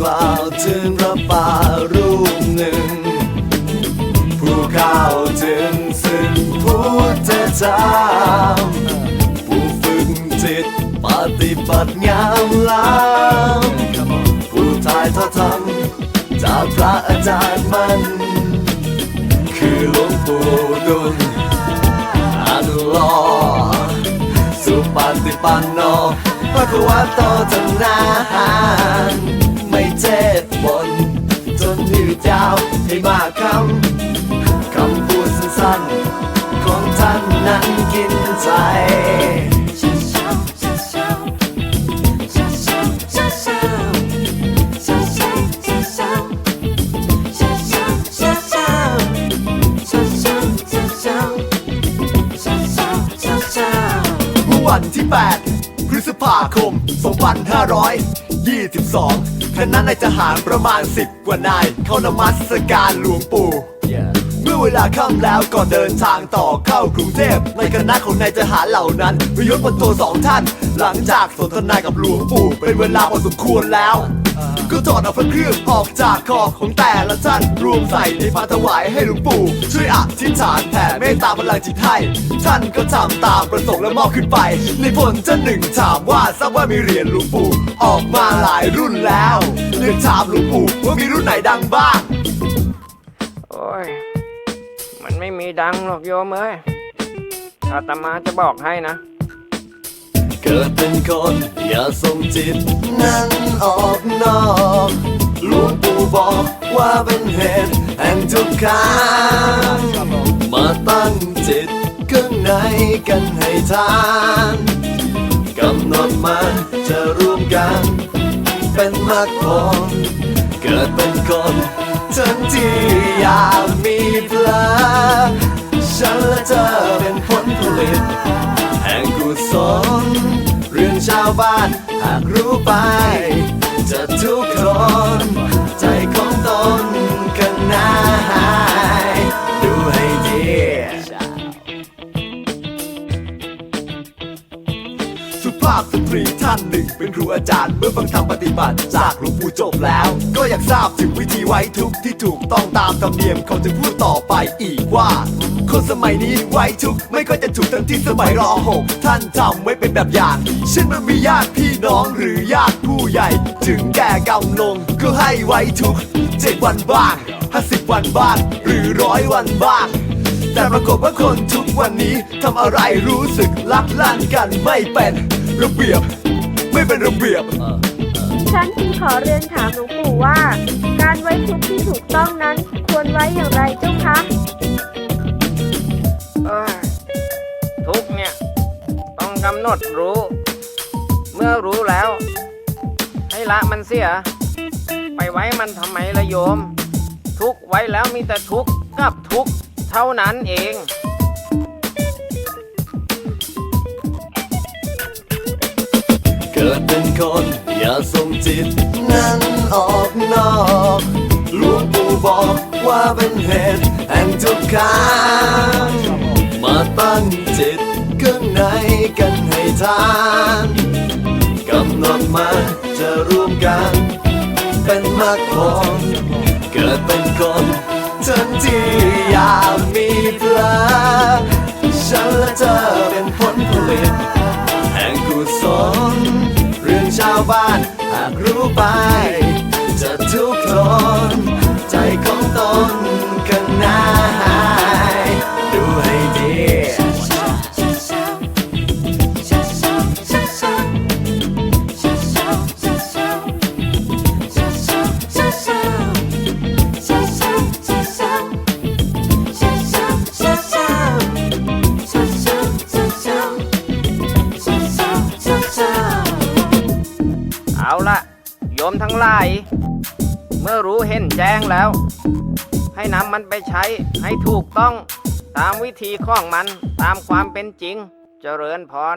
กล่าวถึงพระป่ารูปหนึ่ง ผู้เข้าถึงซึ่งพุทธธรรมผู้ฝึกจิตปฏิบัติงามล้ำผู้ถ่ายทอดธรรมจากพระอาจารย์มัน คือหลวงปู่ดุลอนุโลมสุปฏิปันโนพระควาโตทั้งนาำคำพูดสั้นๆของท่านนั้นกินใจวันที่ 8 พฤษภาคม 2500 22คณะนายทหารประมาณ 10 กว่านาย เข้านมัสการหลวงปู่ เมื่อเวลาค่ำแล้วก่อนเดินทางต่อเข้ากรุงเทพในคณะของนายทหารเหล่านั้นประยศบนตัวสองท่าน หลังจากสนทนากับหลวงปู่ เป็นเวลาพอสมควรแล้ว ก็ถอดเอาพระเครื่องออกจากคอของแต่ละท่านรวมใส่ในพานถวายให้หลวงปู่ ช่วยอธิษฐานแผ่เมตตาพลังจิตให้ ท่านก็ทำตามประสงค์และมอบขึ้นไป ในผลท่าหนึ่งถามว่าทราบว่ามีเหรียญหลวงปู่ออกมาหลายรุ่นแล้วเรียนถามหลวงปู่ว่ามีรุ่นไหนดังบ้าง โอ้ย มันไม่มีดังหรอกโยมเอ้ยอาตมาจะบอกให้นะ เกิดเป็นคน อย่าส่งจิต นั้นออกนอกหลวงปู่บอกว่าเป็นเหตุแห่งทุกข์ขังมาตั้งจิตข้างในกันให้ทานกำหนดมันจะร่วมกัน เป็นมรรคผลเกิดเป็นคนทั้งที่อยากมีพลังฉันและเธอเป็นผลผลิตแห่งกุศลเรื่องชาวบ้าน หากรู้ไป จะทุกคน ใจของตนกันนายดูให้ดีสุภาพสตรีท่านหนึ่งเป็นครูอาจารย์ เมื่อฟังธรรมปฏิบัติ จากหลวงปู่จบแล้ว ก็อยากทราบถึงวิธีไว้ทุกข์ที่ถูกต้องตามธรรมเนียมเขาจะพูดต่อไปอีกว่าคนสมัยนี้ไว้ทุกข์ไม่ก็จะถูกทั้งที่สมัยรอหกท่านทำไว้เป็นแบบอย่าง เช่นมันมีญาติพี่น้องหรือญาติผู้ใหญ่ ถึงแก่กำลงก็ให้ไว้ทุกข์เจ็ดวันบ้างห้าสิบวันบ้างหรือร้อยวันบ้าง แต่ปรากฏว่าคนทุกวันนี้ทำอะไรรู้สึกลักลั่นกันไม่เป็นระเบียบ ไม่เป็นระเบียบ ฉันจึงขอเรียนถามหลวงปู่ว่า การไว้ทุกข์ที่ถูกต้องนั้นควรไว้อย่างไรเจ้าคะ เอ้ยทุกเนี่ย ต้องกำหนดรู้ เมื่อรู้แล้ว ให้ละมันเสีย ไปไว้มันทำไมละโยม ทุกไว้แล้วมีแต่ทุกข์กับทุกข์เท่านั้นเองเกิดเป็นคนอย่าส่งจิต นั้นออกนอกหลวงปู่บอกว่าเป็นเหตุแห่งทุกข์ขังมาตั้งจิตข้างในกันให้ทาน มากมรรคผลเกิดเป็นคนทันทีอยากมีพลังฉันและเธอเป็นผลผลิตแห่งกุศลเรื่องชาวบ้านหากรู้ไปจะทุกข์ทน ละโยมทั้งหลาย เมื่อรู้เห็นแจ้งแล้ว ให้นำมันไปใช้ให้ถูกต้องตามวิธีของมันตามความเป็นจริง เจริญพร